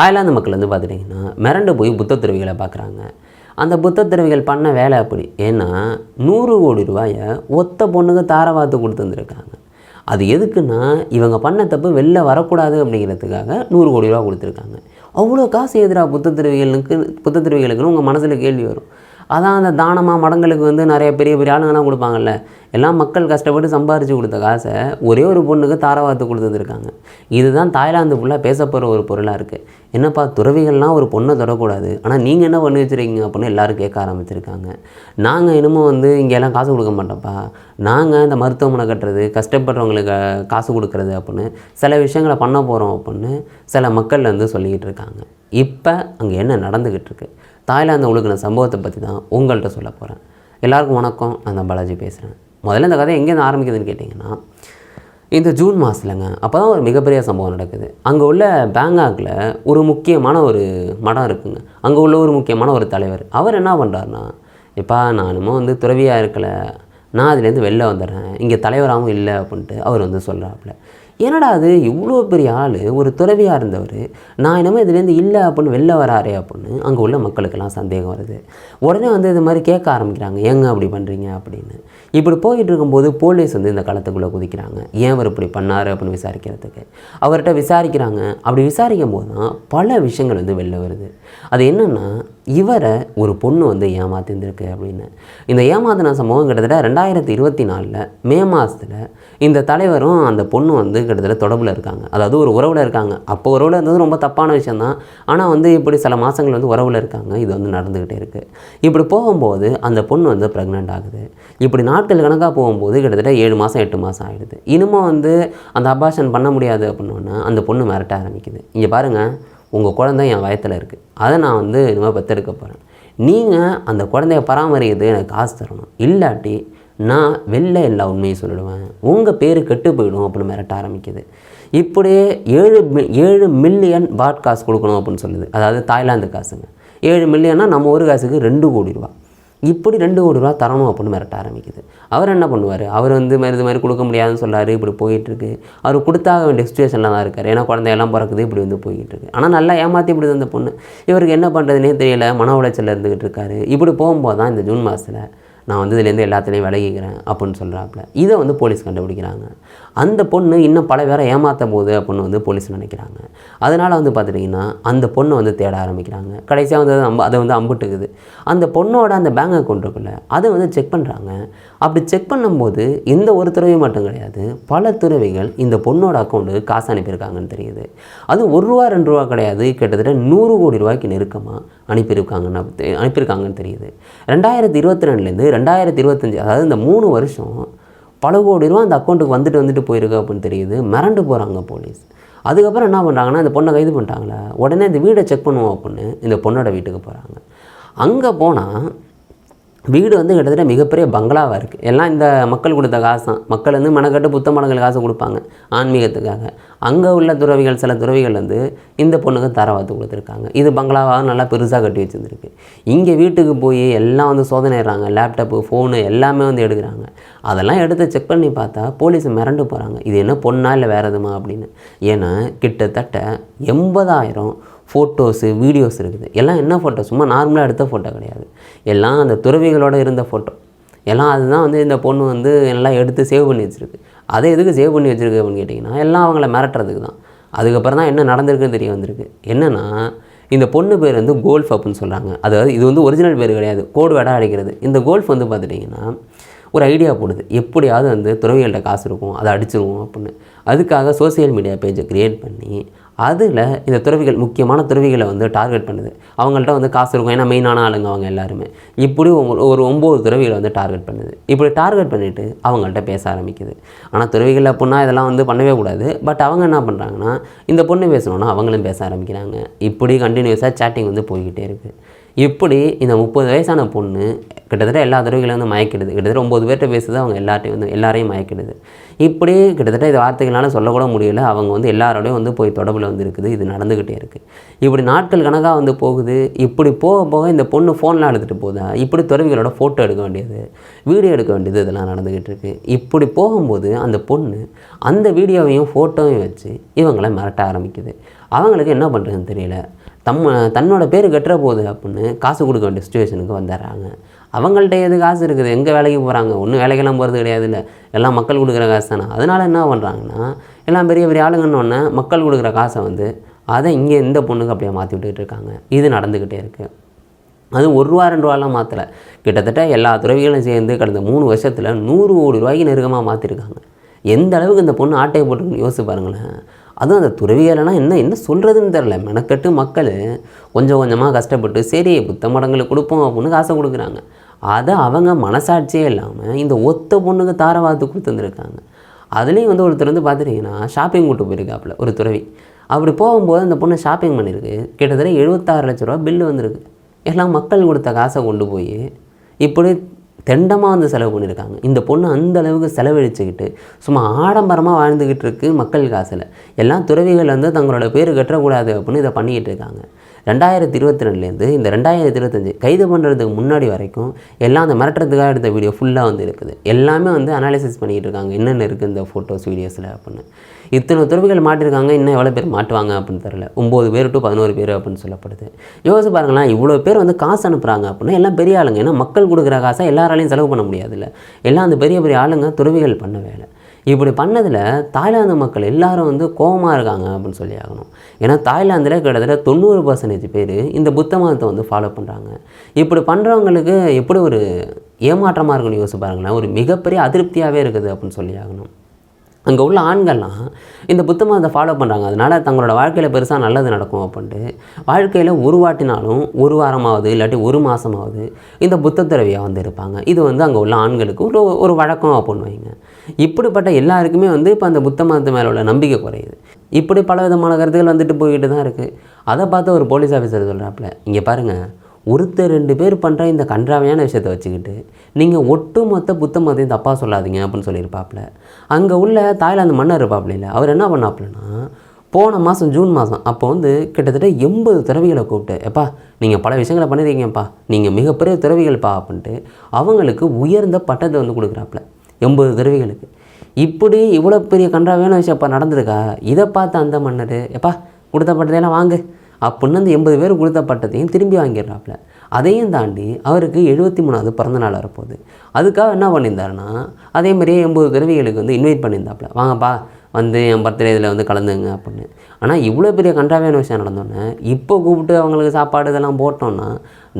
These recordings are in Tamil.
தாய்லாந்து மக்கள் வந்து பார்த்துட்டிங்கன்னா மிரண்டு போய் புத்த துறவிகளை பார்க்குறாங்க. அந்த புத்த துறவிகள் பண்ண வேலை அப்படி. ஏன்னா நூறு கோடி ரூபாயை ஒத்த பொண்ணுக்கு தாரவாத்து கொடுத்து வந்திருக்காங்க. அது எதுக்குன்னா இவங்க பண்ண தப்பு வெளில வரக்கூடாது அப்படிங்கிறதுக்காக நூறு கோடி ரூபா கொடுத்துருக்காங்க. அவ்வளோ காசு எதிராக புத்த திருவிகளுக்கு புத்த திருவிகளுக்குன்னு உங்கள் மனசில் கேள்வி வரும். அதான் அந்த தானமாக மடங்களுக்கு வந்து நிறைய பெரிய பெரிய ஆளுங்கெல்லாம் கொடுப்பாங்கல்ல. எல்லாம் மக்கள் கஷ்டப்பட்டு சம்பாரித்து கொடுத்த காசை ஒரே ஒரு பொண்ணுக்கு தாரவாத்து கொடுத்துருக்காங்க இதுதான் தாய்லாந்து ஃபுல்லாக பேசப்படுற ஒரு பொருளாக இருக்குது என்னப்பா துறவிகள்லாம் ஒரு பொண்ணை தொடக்கூடாது. ஆனால் நீங்கள் என்ன பண்ணி வச்சுருக்கீங்க அப்படின்னு எல்லோரும் கேட்க ஆரம்பிச்சிருக்காங்க. நாங்கள் இன்னமும் வந்து இங்கெல்லாம் காசு கொடுக்க மாட்டோம்ப்பா. நாங்கள் இந்த மருத்துவமனை கட்டுறது கஷ்டப்படுறவங்களுக்கு காசு கொடுக்குறது அப்படின்னு சில விஷயங்களை பண்ண போகிறோம் அப்படின்னு சில மக்கள் வந்து சொல்லிக்கிட்டு இருக்காங்க. இப்போ அங்கே என்ன நடந்துக்கிட்டு இருக்கு? தாய்லாந்து ஒழுக்கின சம்பவத்தை பற்றி தான் உங்கள்கிட்ட சொல்ல போகிறேன் எல்லாருக்கும் வணக்கம். நான் தான் பாலாஜி பேசுகிறேன் முதல்ல இந்த கதை எங்கேருந்து ஆரம்பிக்குதுன்னு கேட்டிங்கன்னா இந்த ஜூன் மாதத்துலங்க அப்போ தான் ஒரு மிகப்பெரிய சம்பவம் நடக்குது. அங்கே உள்ள பேங்காக்கில் ஒரு முக்கியமான ஒரு மடம் இருக்குங்க. அங்கே உள்ள ஒரு முக்கியமான ஒரு தலைவர் அவர் என்ன பண்ணுறாருனா எப்பா நானுமோ வந்து துறவியாக இருக்கலை. நான் அதுலேருந்து வெளில வந்துடுறேன். இங்கே தலைவராகவும் இல்லை அப்படின்ட்டு அவர் வந்து சொல்கிறாப்புல என்னடா அது இவ்வளோ பெரிய ஆள் ஒரு துறவியாக இருந்தவர் நான் என்னமோ இதுலேருந்து இல்லை அப்படின்னு வெளில வராரே அப்படின்னு அங்கே உள்ள மக்களுக்கெல்லாம் சந்தேகம் வருது. உடனே வந்து இது மாதிரி கேட்க ஆரம்பிக்கிறாங்க. ஏங்க அப்படி பண்ணுறீங்க அப்படின்னு. இப்படி போயிட்டு இருக்கும்போது போலீஸ் வந்து இந்த களத்துக்குள்ளே குதிக்கிறாங்க. ஏன் அவர் இப்படி பண்ணார் அப்படின்னு விசாரிக்கிறதுக்கு. அவர்கிட்ட விசாரிக்கிறாங்க. அப்படி விசாரிக்கும் போது தான் பல விஷயங்கள் வந்து வெளில வருது. அது என்னென்னா இவரை ஒரு பொண்ணு வந்து ஏமாத்திருந்திருக்கு அப்படின்னு. இந்த ஏமாத்தின சம்பவம் கிட்டத்தட்ட ரெண்டாயிரத்தி இருபத்தி நாலில் மே மாதத்தில் இந்த தலைவரும் அந்த பொண்ணு வந்து கிட்டத்தட்ட தொடர்பில் இருக்காங்க. அதாவது ஒரு உறவில் இருக்காங்க. அப்போ உறவில் இருந்தது ரொம்ப தப்பான விஷயந்தான் ஆனால் வந்து இப்படி சில மாதங்கள் வந்து உறவில் இருக்காங்க. இது வந்து நடந்துக்கிட்டே இருக்குது இப்படி போகும்போது அந்த பொண்ணு வந்து ப்ரெக்னென்ட் ஆகுது. இப்படி நாட்கள் கணக்காக போகும்போது கிட்டத்தட்ட ஏழு மாதம் எட்டு மாதம் ஆகிடுது இனிமே வந்து அந்த அபாஷன் பண்ண முடியாது அப்படின்னோன்னா அந்த பொண்ணு மிரட்ட ஆரம்பிக்குது. இங்கே பாருங்கள் உங்கள் குழந்தை என் வயத்தில் இருக்குது அதை நான் வந்து இனிமேல் பெற்றெடுக்க போகிறேன் நீங்கள் அந்த குழந்தைய பராமரிக்கிறது எனக்கு காசு தரணும். இல்லாட்டி நான் வெளில எல்லா உண்மையும் சொல்லிடுவேன். உங்கள் பேர் கெட்டு போயிடும் அப்படின்னு மிரட்ட ஆரம்பிக்குது. இப்படியே ஏழு ஏழு மில்லியன் பாட் காசு கொடுக்கணும் அப்படின்னு சொல்லுது. அதாவது தாய்லாந்து காசுங்க. ஏழு மில்லியன்னா நம்ம ஒரு காசுக்கு ரெண்டு கோடி ரூபா. இப்படி ரெண்டு கோடி ரூபா தரணும் அப்படின்னு மிரட்ட ஆரம்பிக்குது. அவர் என்ன பண்ணுவார்? அவர் வந்து மாதிரி இது மாதிரி கொடுக்க முடியாதுன்னு சொல்லாரு இப்படி போயிட்டுருக்கு. அவர் கொடுத்தாக வேண்டிய சுச்சுவேஷனில் தான் இருக்கார். ஏன்னா குழந்தையெல்லாம் பிறக்குது இப்படி வந்து போய்கிட்டுருக்கு ஆனால் நல்லா ஏமாற்றி இப்படி அந்த பொண்ணு. இவருக்கு என்ன பண்ணுறதுனே தெரியல. மன உளைச்சலில் இருந்துக்கிட்டு இருக்காரு. இப்படி போகும்போது தான் இந்த ஜூன் மாதத்தில் நான் வந்து இதுலேருந்து எல்லாத்துலேயும் விலகிக்கிறேன் அப்படின்னு சொல்கிறாப்புல இதை வந்து போலீஸ் கண்டுபிடிக்கிறாங்க. அந்த பொண்ணு இன்னும் பல பேரை ஏமாற்ற போகுது அப்படின்னு வந்து போலீஸ் நினைக்கிறாங்க. அதனால் வந்து பார்த்துட்டிங்கன்னா அந்த பொண்ணை வந்து தேட ஆரம்பிக்கிறாங்க. கடைசியாக வந்து அம்ப அதை வந்து அம்புட்டுக்குது. அந்த பொண்ணோட அந்த பேங்க் அக்கௌண்ட் இருக்குல்ல அதை வந்து செக் பண்ணுறாங்க அப்படி செக் பண்ணும்போது இந்த ஒரு துறவி மட்டும் கிடையாது பல துறவிகள் இந்த பொண்ணோட அக்கௌண்ட்டுக்கு காசு அனுப்பியிருக்காங்கன்னு தெரியுது. அது ஒரு ரூபா ரெண்டு ரூபா கிடையாது கிட்டத்தட்ட நூறு கோடி ரூபாய்க்கு நெருக்கமாக அனுப்பியிருக்காங்கன்னு அனுப்பியிருக்காங்கன்னு தெரியுது. ரெண்டாயிரத்தி இருபத்தி ரெண்டுலேருந்து ரெண்டாயிரத்தி இருபத்தஞ்சி அதாவது இந்த மூணு வருஷம் பல கோடி ரூபா அந்த அக்கௌண்ட்டுக்கு வந்துட்டு வந்துட்டு போயிருக்கு அப்படின்னு தெரியுது. மிரண்டு போகிறாங்க போலீஸ். அதுக்கப்புறம் என்ன பண்ணுறாங்கன்னா இந்த பொண்ணை கைது பண்ணிட்டாங்களே. உடனே இந்த வீடை செக் பண்ணுவோம் அப்படின்னு இந்த பொண்ணோட வீட்டுக்கு போகிறாங்க அங்கே போனால் வீடு வந்து கிட்டத்தட்ட மிகப்பெரிய பங்களாவாக இருக்குது எல்லாம் இந்த மக்கள் கொடுத்த காசு தான். மக்கள் வந்து மெனக்கட்டு புத்த மடங்கள் காசு கொடுப்பாங்க ஆன்மீகத்துக்காக. அங்கே உள்ள துறவிகள் சில துறவிகள் வந்து இந்த பொண்ணுக்கு தரவாத்து கொடுத்துருக்காங்க. இது பங்களாவாக நல்லா பெருசாக கட்டி வச்சுருந்துருக்கு. இங்கே வீட்டுக்கு போய் எல்லாம் வந்து சோதனைடுறாங்க லேப்டாப்பு ஃபோனு எல்லாமே வந்து எடுக்கிறாங்க. அதெல்லாம் எடுத்து செக் பண்ணி பார்த்தா போலீஸ் மிரண்டு போகிறாங்க இது என்ன பொண்ணா இல்லை வேறு எதுமா அப்படின்னு. ஏன்னா கிட்டத்தட்ட எண்பதாயிரம் ஃபோட்டோஸு வீடியோஸ் இருக்குது. எல்லாம் என்ன ஃபோட்டோ சும்மா நார்மலாக எடுத்த ஃபோட்டோ கிடையாது. எல்லாம் அந்த துறவிகளோட இருந்த ஃபோட்டோ எல்லாம் அதுதான் வந்து இந்த பொண்ணு வந்து எல்லாம் எடுத்து சேவ் பண்ணி வச்சுருக்கு. அதை எதுக்கு சேவ் பண்ணி வச்சுருக்கு அப்படின்னு கேட்டிங்கன்னா எல்லாம் அவங்கள மிரட்டுறதுக்கு தான். அதுக்கப்புறம் தான் என்ன நடந்திருக்குன்னு தெரிய வந்திருக்கு. என்னென்னா இந்த பொண்ணு பேர் வந்து கோல்ஃப் அப்படின்னு சொல்கிறாங்க அதாவது இது வந்து ஒரிஜினல் பேர் கிடையாது. கோடு வேடா அடிக்கிறது இந்த கோல்ஃப் வந்து பார்த்துட்டிங்கன்னா ஒரு ஐடியா போடுது. எப்படியாவது வந்து துறவிகள்கிட்ட காசு இருக்கும் அதை அடிச்சிருவோம் அப்படின்னு. அதுக்காக சோஷியல் மீடியா பேஜை க்ரியேட் பண்ணி அதில் இந்த துறவிகள் முக்கியமான துறவிகளை வந்து டார்கெட் பண்ணுது. அவங்கள்ட்ட வந்து காசு இருக்கும். ஏன்னா மெயினான ஆளுங்க அவங்க எல்லாருமே. இப்படி ஒரு- ஒரு ஒம்பது துறவிகளை வந்து டார்கெட் பண்ணுது. இப்படி டார்கெட் பண்ணிவிட்டு அவங்கள்ட்ட பேச ஆரம்பிக்குது. ஆனால் துறவிகள் அப்படின்னா இதெல்லாம் வந்து பண்ணவே கூடாது. பட் அவங்க என்ன பண்ணுறாங்கன்னா இந்த பொண்ணு பேசணுன்னா அவங்களும் பேச ஆரம்பிக்கிறாங்க. இப்படி கண்டினியூஸாக சேட்டிங் வந்து போய்கிட்டே இருக்குது இப்படி இந்த முப்பது வயசான பொண்ணு கிட்டத்தட்ட எல்லா துறவிகளையும் வந்து மயக்கிடுது. கிட்டத்தட்ட ஒம்பது பேர்கிட்ட பேசுது அவங்க எல்லாத்தையும் வந்து எல்லாரையும் மயக்கிடுது. இப்படி கிட்டத்தட்ட இது வார்த்தைகளால் சொல்லக்கூட முடியல. அவங்க வந்து எல்லாரோடையும் வந்து போய் தொடர்பில் வந்து இருக்குது. இது நடந்துக்கிட்டே இருக்குது இப்படி நாட்கள் கணக்காக வந்து போகுது. இப்படி போக போக இந்த பொண்ணு ஃபோன்லாம் எடுத்துகிட்டு போதா இப்படி துறவிகளோட ஃபோட்டோ எடுக்க வேண்டியது வீடியோ எடுக்க வேண்டியது இதெல்லாம் நடந்துக்கிட்டு இருக்குது இப்படி போகும்போது அந்த பொண்ணு அந்த வீடியோவையும் ஃபோட்டோவையும் வச்சு இவங்களை மிரட்ட ஆரம்பிக்குது. அவங்களுக்கு என்ன பண்ணுறதுன்னு தெரியல. தம்ம தன்னோட பேர் கட்டுற போகுது அப்படின்னு காசு கொடுக்க வேண்டிய சுச்சுவேஷனுக்கு வந்துடுறாங்க. அவங்கள்ட்ட எது காசு இருக்குது? எங்கே வேலைக்கு போகிறாங்க ஒன்றும் வேலைக்கெல்லாம் போகிறது கிடையாது இல்லை எல்லாம் மக்கள் கொடுக்குற காசு தானே அதனால் என்ன பண்ணுறாங்கன்னா எல்லாம் பெரிய பெரிய ஆளுங்கன்னொன்னே மக்கள் கொடுக்குற காசை வந்து அதை இங்கே இந்த பொண்ணுக்கு அப்படியே மாற்றி விட்டுக்கிட்டு இருக்காங்க. இது நடந்துக்கிட்டே இருக்குது அது ஒரு ரூபா ரெண்டு ரூபாலாம் மாற்றலை கிட்டத்தட்ட எல்லா துறவிகளும் சேர்ந்து கடந்த மூணு வருஷத்தில் நூறு கோடி ரூபாய்க்கு நெருக்கமாக மாற்றிருக்காங்க எந்த அளவுக்கு இந்த பொண்ணு ஆட்டையை போட்டுருக்குன்னு யோசிச்சு பாருங்களேன். அதுவும் அந்த துறவிகளெல்லாம் என்ன என்ன சொல்கிறதுன்னு தெரில மெனக்கட்டு மக்கள் கொஞ்சம் கொஞ்சமாக கஷ்டப்பட்டு சரி புத்த மடங்களுக்கு கொடுப்போம் அப்படின்னு காசை கொடுக்குறாங்க. அதை அவங்க மனசாட்சியே இல்லாமல் இந்த ஒத்த பொண்ணுக்கு தாரவாத்து கொடுத்துருந்துருக்காங்க அதுலேயும் வந்து ஒருத்தர் வந்து பார்த்துட்டிங்கன்னா ஷாப்பிங் கூட்டு போயிருக்காப்புல ஒரு துறவி. அப்படி போகும்போது அந்த பொண்ணு ஷாப்பிங் பண்ணியிருக்கு கிட்டத்தட்ட எழுபத்தாறு லட்ச ரூபா பில்லு வந்திருக்கு. எல்லாம் மக்கள் கொடுத்த காசை கொண்டு போய் இப்படி தெண்டமாக வந்து செலவு பண்ணியிருக்காங்க. இந்த பொண்ணு அந்த அளவுக்கு செலவழிச்சுக்கிட்டு சும்மா ஆடம்பரமாக வாழ்ந்துக்கிட்டு இருக்கு மக்கள் காசில். எல்லாம் துறவிகள் வந்து தங்களோட பேர் கட்டக்கூடாது அப்படின்னு இதை பண்ணிக்கிட்டு இருக்காங்க. ரெண்டாயிரத்தி இருபத்தி ரெண்டுலேருந்து இந்த ரெண்டாயிரத்தி இருபத்தஞ்சி கைது பண்ணுறதுக்கு முன்னாடி வரைக்கும் எல்லாம் அந்த மிரட்டுறதுக்காக எடுத்த வீடியோ ஃபுல்லாக வந்து இருக்குது. எல்லாமே வந்து அனாலிசிஸ் பண்ணிகிட்டு இருக்காங்க. என்னென்ன இருக்குது இந்த ஃபோட்டோஸ் வீடியோஸில் அப்படின்னு. இத்தனை துறவிகள் மாட்டிருக்காங்க. இன்னும் எவ்வளோ பேர் மாட்டுவாங்க அப்படின்னு தெரில ஒம்பது பேர் டு பதினோரு பேர் அப்படின்னு சொல்லப்படுது. யோசிச்சு பாருங்களேன் இவ்வளோ பேர் வந்து காசு அனுப்புகிறாங்க அப்படின்னா எல்லாம் பெரிய ஆளுங்க. ஏன்னா மக்கள் கொடுக்குற காசை எல்லாராலையும் செலவு பண்ண முடியாதுல்ல. எல்லாம் அந்த பெரிய பெரிய ஆளுங்க துறவிகள் பண்ண வேலை. இப்படி பண்ணதில் தாய்லாந்து மக்கள் எல்லாரும் வந்து கோபமாக இருக்காங்க அப்படின்னு சொல்லி ஆகணும். ஏன்னா தாய்லாந்தில் கிட்டத்தட்ட தொண்ணூறு பர்சன்டேஜ் பேர் இந்த புத்த மதத்தை வந்து ஃபாலோ பண்ணுறாங்க இப்படி பண்ணுறவங்களுக்கு எப்படி ஒரு ஏமாற்றமாக இருக்குன்னு யோசிச்சு பாருங்களேன். ஒரு மிகப்பெரிய அதிருப்தியாகவே இருக்குது அப்படின்னு சொல்லி ஆகணும். அங்கே உள்ள ஆண்கள்லாம் இந்த புத்த மதத்தை ஃபாலோ பண்ணுறாங்க அதனால் தங்களோட வாழ்க்கையில் பெருசாக நல்லது நடக்கும் அப்படின்ட்டு வாழ்க்கையில் ஒரு வாட்டினாலும் ஒரு வாரமாவது இல்லாட்டி ஒரு மாதமாவது இந்த புத்த துறவியாக வந்து இருப்பாங்க. இது வந்து அங்கே உள்ள ஆண்களுக்கு ஒரு ஒரு வழக்கம் அப்படின்னு வைங்க. இப்படிப்பட்ட எல்லாருக்குமே வந்து இப்போ அந்த புத்த மதத்து மேலே உள்ள நம்பிக்கை குறையுது. இப்படி பல விதமான கருத்துக்கள் வந்துட்டு போய்கிட்டு தான் இருக்குது அதை பார்த்து ஒரு போலீஸ் ஆஃபீஸர் சொல்கிறாப்புல இங்கே பாருங்கள் ஒருத்தர் ரெண்டு பேர் பண்ணுற இந்த கன்றாவையான விஷயத்தை வச்சுக்கிட்டு நீங்கள் ஒட்டுமொத்த புத்த மதத்தையும் தப்பாக சொல்லாதீங்க அப்படின்னு சொல்லியிருப்பாப்புல. அங்கே உள்ள தாய்லாந்து மன்னர் இருப்பாப்புல இல்லை அவர் என்ன பண்ணாப்புலன்னா போன மாதம் ஜூன் மாதம் அப்போ வந்து கிட்டத்தட்ட எண்பது துறவிகளை கூப்பிட்டு எப்பா நீங்கள் பல விஷயங்களை பண்ணியிருக்கீங்கப்பா நீங்கள் மிகப்பெரிய துறவிகள்ப்பா அப்படின்ட்டு அவங்களுக்கு உயர்ந்த பட்டத்தை வந்து கொடுக்குறாப்புல எண்பது துறவிகளுக்கு. இப்படி இவ்வளோ பெரிய கன்றாவையான விஷயம் இப்போ நடந்திருக்கா? இதை பார்த்து அந்த மன்னர் எப்பா கொடுத்த பட்டத்தையெல்லாம் வாங்கு. அப்படின்னு அந்த எண்பது பேர் கொடுத்த பட்டத்தையும் திரும்பி வாங்கிடுறாப்புல. அதையும் தாண்டி அவருக்கு எழுபத்தி மூணாவது பிறந்த நாள் வரப்போகுது. அதுக்காக என்ன பண்ணியிருந்தாருன்னா அதே மாதிரியே எண்பது கருவிகளுக்கு வந்து இன்வைட் பண்ணியிருந்தாப்புல. வாங்கப்பா வந்து என் பர்த்டே இதில் வந்து கலந்துங்க அப்படின்னு. ஆனால் இவ்வளோ பெரிய கண்டாவியான விஷயம் நடந்தோன்னே இப்போ கூப்பிட்டு அவங்களுக்கு சாப்பாடு இதெல்லாம் போட்டோன்னா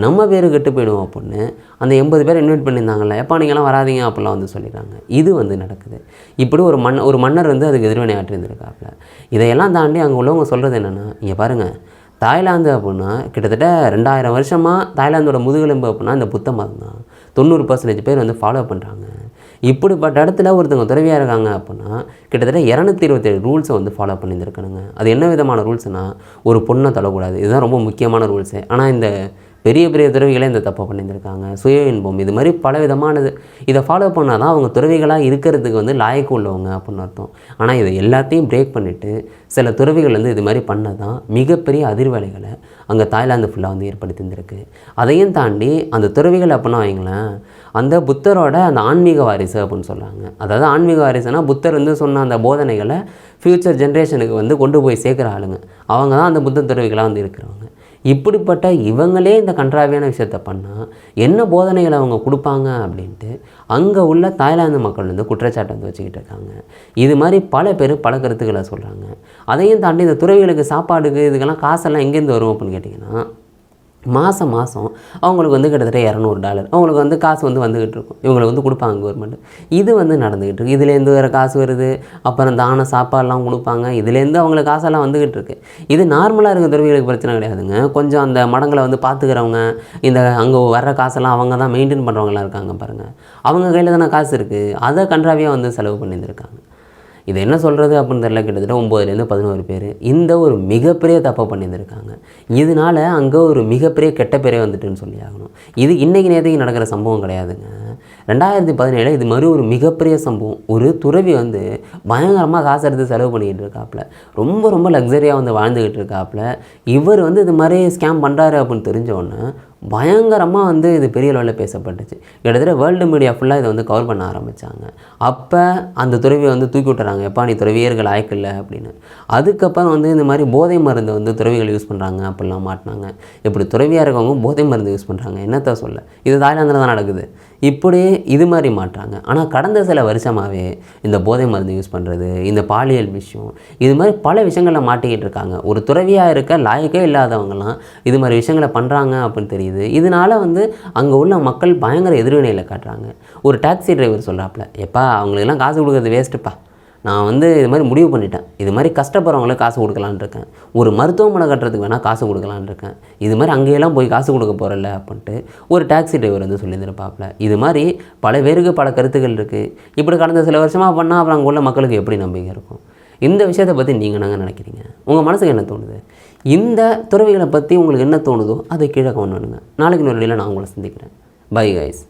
நம்ம பேர் கெட்டு போயிடுவோம் அப்படின்னு அந்த எண்பது பேர் இன்வைட் பண்ணியிருந்தாங்கல்ல. எப்போ நீங்களாம் வராதீங்க அப்படிலாம் வந்து சொல்லிடுறாங்க. இது வந்து நடக்குது. இப்படி ஒரு மண் ஒரு மன்னர் வந்து அதுக்கு எதிர்வினை ஆற்றியிருந்திருக்காப்புல இதையெல்லாம் தாண்டி அங்கே உள்ளவங்க சொல்கிறது என்னென்னா இங்கே பாருங்கள் தாய்லாந்து அப்படின்னா கிட்டத்தட்ட ரெண்டாயிரம் வருஷமாக தாய்லாந்தோட முதுகெலும்பு அப்படின்னா இந்த புத்த மதம் தான். தொண்ணூறு பர்சன்டேஜ் பேர் வந்து ஃபாலோ பண்ணுறாங்க இப்படிப்பட்ட இடத்துல ஒருத்தவங்க துறவியாக இருக்காங்க அப்படின்னா கிட்டத்தட்ட இரநூத்தி இருபத்தேழு ரூல்ஸை வந்து ஃபாலோ பண்ணியிருக்கணுங்க அது என்ன விதமான ரூல்ஸ்னால் ஒரு பொண்ணை தள்ளக்கூடாது இதுதான் ரொம்ப முக்கியமான ரூல்ஸு ஆனால் இந்த பெரிய பெரிய துறவிகளே இந்த தப்பை பண்ணியிருந்திருக்காங்க. சுய இன்பம் இது மாதிரி பல விதமானது இதை ஃபாலோ பண்ணால் தான் அவங்க துறவிகளாக இருக்கிறதுக்கு வந்து லாயக்கு உள்ளவங்க அப்படின்னு அர்த்தம். ஆனால் இதை எல்லாத்தையும் பிரேக் பண்ணிவிட்டு சில துறவிகள் வந்து இது மாதிரி பண்ண தான் மிகப்பெரிய அதிர்வலைகளை அங்கே தாய்லாந்து ஃபுல்லாக வந்து ஏற்படுத்தியிருந்திருக்கு. அதையும் தாண்டி அந்த துறவிகள் அப்படின்னா வைங்களேன் அந்த புத்தரோட அந்த ஆன்மீக வாரிசு அப்படின்னு சொல்கிறாங்க அதாவது ஆன்மீக வாரிசுனா புத்தர் வந்து சொன்ன அந்த போதனைகளை ஃப்யூச்சர் ஜென்ரேஷனுக்கு வந்து கொண்டு போய் சேர்க்குற ஆளுங்க. அவங்க தான் அந்த புத்த துறவிகளாக வந்து இருக்கிறவங்க. இப்படிப்பட்ட இவங்களே இந்த கன்றாவியான விஷயத்த பண்ணால் என்ன போதனைகளை அவங்க கொடுப்பாங்க அப்படின்ட்டு அங்கே உள்ள தாய்லாந்து மக்கள் வந்து குற்றச்சாட்டை வந்து வச்சுக்கிட்டு இருக்காங்க. இது மாதிரி பல பேர் பல கருத்துக்களை சொல்கிறாங்க அதையும் தாண்டி இந்த துறவிகளுக்கு சாப்பாடுக்கு இதுக்கெல்லாம் காசெல்லாம் எங்கேருந்து வரும் அப்படின்னு கேட்டிங்கன்னா மாதம் மாதம் அவங்களுக்கு வந்து கிட்டத்தட்ட இரநூறு டாலர் அவங்களுக்கு வந்து காசு வந்து வந்துக்கிட்டு இருக்கும். இவங்களுக்கு வந்து கொடுப்பாங்க கவர்மெண்ட் இது வந்து நடந்துக்கிட்டு இருக்கு. இதுலேருந்து வேறு காசு வருது. அப்புறம் தான சாப்பாடெலாம் கொடுப்பாங்க இதுலேருந்து அவங்களுக்கு காசெல்லாம் வந்துக்கிட்டு இருக்கு. இது நார்மலாக இருக்க துறவிகளுக்கு பிரச்சனை கிடையாதுங்க. கொஞ்சம் அந்த மடங்களை வந்து பார்த்துக்கிறவங்க இந்த அங்கே வர்ற காசெல்லாம் அவங்க தான் மெயின்டைன் பண்ணுறவங்களாம் இருக்காங்க பாருங்கள் அவங்க கையில் தானே காசு இருக்குது அதை கன்றாவியாக வந்து செலவு பண்ணியிருந்திருக்காங்க. இது என்ன சொல்கிறது அப்படின்னு தெரியல கிட்டத்தட்ட ஒம்போதுலேருந்து பதினோரு பேர். இந்த ஒரு மிகப்பெரிய தப்பை பண்ணியிருந்திருக்காங்க. இதனால அங்கே ஒரு மிகப்பெரிய கெட்ட பேரே வந்துட்டுன்னு சொல்லி ஆகணும். இது இன்றைக்கி நேரத்துக்கு நடக்கிற சம்பவம் கிடையாதுங்க. ரெண்டாயிரத்தி பதினேழு இது மாதிரி ஒரு மிகப்பெரிய சம்பவம். ஒரு துறவி வந்து பயங்கரமாக காசு எடுத்து செலவு பண்ணிக்கிட்டு இருக்காப்புல. ரொம்ப ரொம்ப லக்ஸரியாக வந்து வாழ்ந்துக்கிட்டு இருக்காப்புல. இவர் வந்து இது மாதிரி ஸ்கேம் பண்ணுறாரு அப்படின்னு தெரிஞ்ச பயங்கரமாக வந்து இது பெரிய லெவலில் பேசப்பட்டுச்சு. கிட்டத்தட்ட வேர்ல்டு மீடியா ஃபுல்லாக இதை வந்து கவர் பண்ண ஆரம்பித்தாங்க அப்போ அந்த துறவியை வந்து தூக்கி விட்டுறாங்க. எப்பா நீ துறவியர்கள் ஆய்க்கல அப்படின்னு. அதுக்கப்புறம் வந்து இந்த மாதிரி போதை மருந்து வந்து துறவிகள் யூஸ் பண்ணுறாங்க அப்படிலாம் மாட்டினாங்க. இப்படி துறவியாக இருக்கவங்க போதை மருந்து யூஸ் பண்ணுறாங்க என்னத்த சொல்ல? இது தாய்லாந்தில் தான் நடக்குது. இப்படி இது மாதிரி மாட்டுறாங்க. ஆனால் கடந்த சில வருஷமாகவே இந்த போதை மருந்து யூஸ் பண்ணுறது இந்த பாலியல் விஷயம் இது மாதிரி பல விஷயங்களில் மாட்டிக்கிட்டு இருக்காங்க. ஒரு துறவியாக இருக்க லாயக்கே இல்லாதவங்கலாம் இது மாதிரி விஷயங்களை பண்ணுறாங்க அப்படின்னு தெரியுது. இதனால வந்து அங்கே உள்ள மக்கள் பயங்கர எதிர்வினையில் காட்டுறாங்க. ஒரு டாக்ஸி டிரைவர் சொல்கிறாப்புல எப்பா அவங்களுக்கெல்லாம் காசு கொடுக்குறது வேஸ்ட்டுப்பா. நான் வந்து இது மாதிரி முடிவு பண்ணிட்டேன். இது மாதிரி கஷ்டப்படுறவங்களுக்கு காசு கொடுக்கலான்னு இருக்கேன். ஒரு மருத்துவமனை கட்டுறதுக்கு வேணால் காசு கொடுக்கலான்னு இருக்கேன். இது மாதிரி அங்கேயெல்லாம் போய் காசு கொடுக்க போகிறல்ல அப்படின்ட்டு ஒரு டாக்ஸி டிரைவர் வந்து சொல்லியிருந்திருப்பாப்புல. இது மாதிரி பல பேருக்கு பல கருத்துக்கள் இருக்குது இப்படி கடந்த சில வருஷமாக பண்ணால் அப்புறம் அங்கே உள்ள மக்களுக்கு எப்படி நம்பிக்கை இருக்கும்? இந்த விஷயத்தை பற்றி நீங்கள் என்னங்க நினைக்கிறீங்க? உங்கள் மனசுக்கு என்ன தோணுது? இந்த துறவிகளை பற்றி உங்களுக்கு என்ன தோணுதோ அதை கீழே கவனம் பண்ணுங்கள் நாளைக்கு இன்னொரு நான் உங்களை சந்திக்கிறேன். Bye guys